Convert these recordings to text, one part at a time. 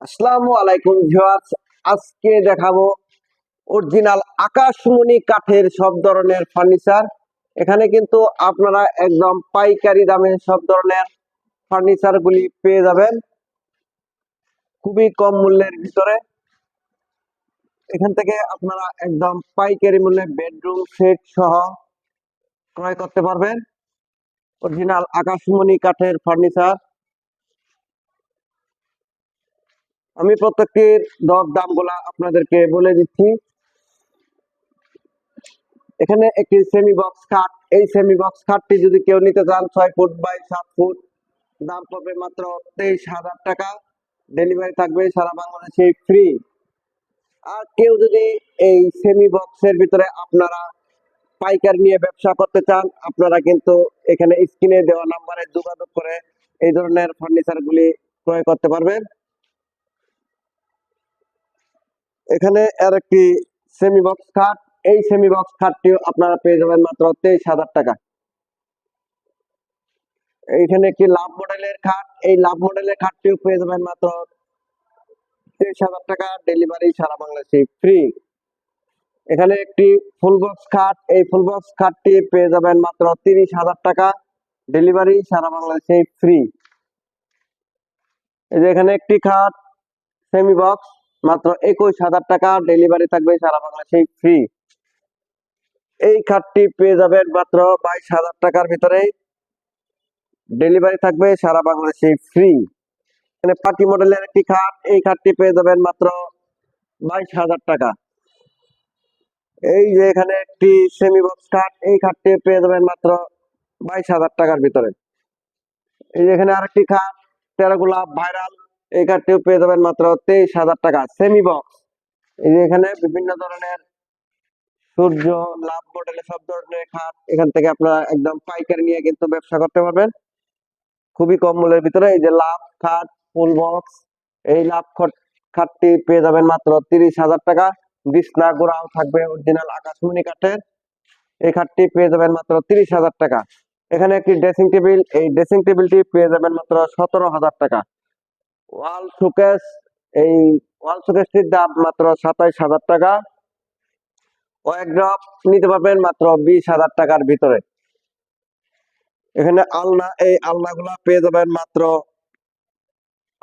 আলাইকুম ভিউয়ার্স, আজকে দেখাবো অরিজিনাল আকাশমণি কাঠের সব ধরনের ফার্নিচার। এখানে কিন্তু আপনারা একদম পাইকারি দামে সব ধরনের ফার্নিচার গুলি পেয়ে যাবেন খুবই কম মূল্যের ভিতরে। এখান থেকে আপনারা একদম পাইকারি মূল্যে বেডরুম, সেট সহ ক্রয় করতে পারবেন। অরিজিনাল আকাশমণি কাঠের ফার্নিচার। আমি প্রত্যেকটির দর দামগুলা আপনাদেরকে বলে দিচ্ছি। এখানে একটি সেমি বক্স খাট এই সেমি বক্স খাটটি যদি কেউ নিতে চান, ছয় ফুট বাই সাত ফুট, দাম পড়বে মাত্র তেইশ হাজার টাকা। ডেলিভারি থাকবে সারা বাংলাদেশে ফ্রি আর কেউ যদি এই সেমি বক্সের ভিতরে আপনারা পাইকার নিয়ে ব্যবসা করতে চান, আপনারা কিন্তু এখানে স্ক্রিনে দেওয়া নাম্বারে যোগাযোগ করে এই ধরনের ফার্নিচার গুলি ক্রয় করতে পারবেন। এখানে আর একটি সেমি বক্স খাট এই সেমি বক্স খাটটিও আপনারা পেয়ে যাবেন মাত্র তেইশ হাজার টাকা। এইখানে একটি লাভ মডেলের খাট এই লাভ মডেলের খাটটিও পেয়ে যাবেন মাত্র তেইশ হাজার টাকা। ডেলিভারি সারা বাংলাদেশে ফ্রি এখানে একটি ফুল বক্স খাট এই ফুল বক্স খাটটি পেয়ে যাবেন মাত্র তিরিশ হাজার টাকা। ডেলিভারি সারা বাংলাদেশে ফ্রি এই যে এখানে একটি খাট সেমি বক্স মাত্র একুশ হাজার টাকা ডেলিভারি থাকবে সারা বাংলাদেশে ফ্রি এই খাটটি পেয়ে যাবেন মাত্র বাইশ হাজার টাকার ভিতরে। ডেলিভারি থাকবে সারা বাংলাদেশে ফ্রি এখানে মডেলের একটি খাট এই খাটটি পেয়ে যাবেন মাত্র বাইশ হাজার টাকা। এই যে এখানে একটি সেমি বক্স খাট এই খাটটি পেয়ে যাবেন মাত্র বাইশ হাজার টাকার ভিতরে। এই যে এখানে আরেকটি খাট তেরো গোলাপ ভাইরাল এই কার্ডটিও পেয়ে যাবেন মাত্র তেইশ হাজার টাকা। সেমি বক্স এই যে এখানে বিভিন্ন ধরনের সূর্য, লাভ মডেলের সব ধরনের খাট এখান থেকে আপনারা একদম পাইকারি নিয়ে কিন্তু ব্যবসা করতে পারবেন। খুবই কম মূল্যের ভিতরে এই যে লাভ খাট, ফুল বক্স এই লাভ খট- খাটটি পেয়ে যাবেন মাত্র তিরিশ হাজার টাকা। বিছনা, গোড়াও থাকবে অরিজিনাল আকাশমণি কাঠের। এই খাটটি পেয়ে যাবেন মাত্র তিরিশ হাজার টাকা। এখানে একটি ড্রেসিং টেবিল এই ড্রেসিং টেবিলটি পেয়ে যাবেন মাত্র সতেরো হাজার টাকা। ওয়াল শোকেস, এই ওয়াল শোকেসটির দাম মাত্র সাতাইশ হাজার টাকা। ওয়াইড্রপ নিতে পারবেন মাত্র বিশ হাজার টাকার ভিতরে। এখানে আলনা, এই আলনাগুলা পেয়ে যাবেন মাত্র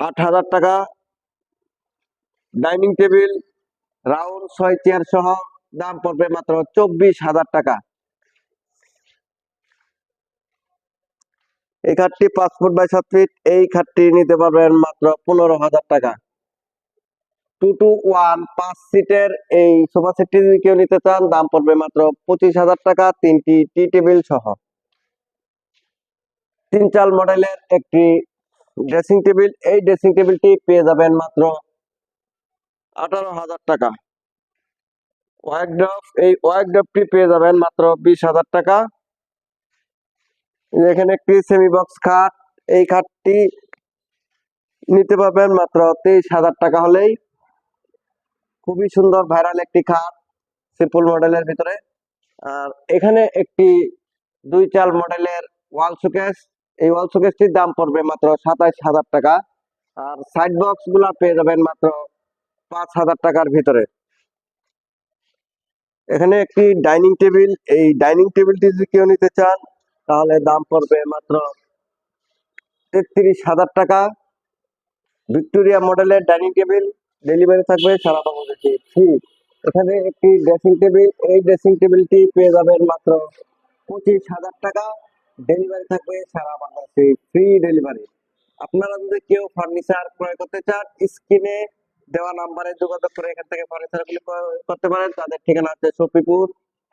আট হাজার টাকা। ডাইনিং টেবিল, রাউন্ড ছয় চেয়ার সহ দাম পড়বে মাত্র চব্বিশ হাজার টাকা। এই খাটটি পাঁচ ফুট বাই সাত ফিট, এই খাটটি নিতে পারবেন মাত্র পনেরো হাজার টাকা। টু টু ওয়ান পাঁচ সিটের এই সোফা সেটটি যদি কেউ নিতে চান, দাম পড়বে মাত্র পঁচিশ হাজার টাকা, তিনটি টি টেবিল সহ। তিন চাল মডেলের একটি ড্রেসিং টেবিল, এই ড্রেসিং টেবিলটি পেয়ে যাবেন মাত্র আঠারো হাজার টাকা। ওয়াইড্রপ এই ওয়াইড্রপটি পেয়ে যাবেন মাত্র বিশ হাজার টাকা। এখানে একটি সেমি বক্স খাট, এই খাটটি নিতে পারবেন মাত্র তেইশ হাজার টাকা হলেই। খুবই সুন্দর ভাইরাল একটি খাট সিম্পল মডেলের ভিতরে। আর এখানে একটি দুই চাল মডেলের ওয়াল শোকেস এই ওয়াল শোকেসটির দাম পড়বে মাত্র সাতাইশ হাজার টাকা। আর সাইড বক্সগুলা পেয়ে যাবেন মাত্র পাঁচ হাজার টাকার ভিতরে। এখানে একটি ডাইনিং টেবিল এই ডাইনিং টেবিলটি কেউ নিতে চান তাহলে দাম পড়বে মাত্র তেত্রিশ হাজার টাকা। ভিক্টোরিয়া মডেলের ডাইনিং টেবিল ডেলিভারি থাকবে সারা বাংলাদেশে ফ্রি এখানে একটি ড্রেসিং টেবিল এই ড্রেসিং টেবিলটি পেয়ে যাবেন মাত্র পঁচিশ হাজার টাকা। ডেলিভারি থাকবে সারা বাংলাদেশে ফ্রি ডেলিভারি আপনারা যদি কেউ ফার্নিচার ক্রয় করতে চান, স্ক্রিনে দেওয়া নাম্বারে যোগাযোগ করে এখান থেকে ফার্নিচার গুলি ক্রয় করতে পারেন। তাদের ঠিকানা হচ্ছে সফিপুর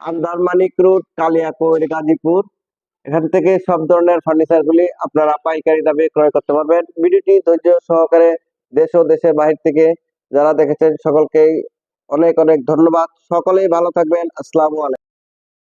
আন্দার মানিক রোড, কালিয়াকৈর, গাজীপুর। এখান থেকে সব ধরনের ফার্নিচার গুলি আপনারা পাইকারি দামে ক্রয় করতে পারবেন। ভিডিওটি ধৈর্য সহকারে দেশ ও দেশের বাহির থেকে যারা দেখেছেন, সকলকেই অনেক অনেক ধন্যবাদ। সকলেই ভালো থাকবেন। আসসালামু আলাইকুম।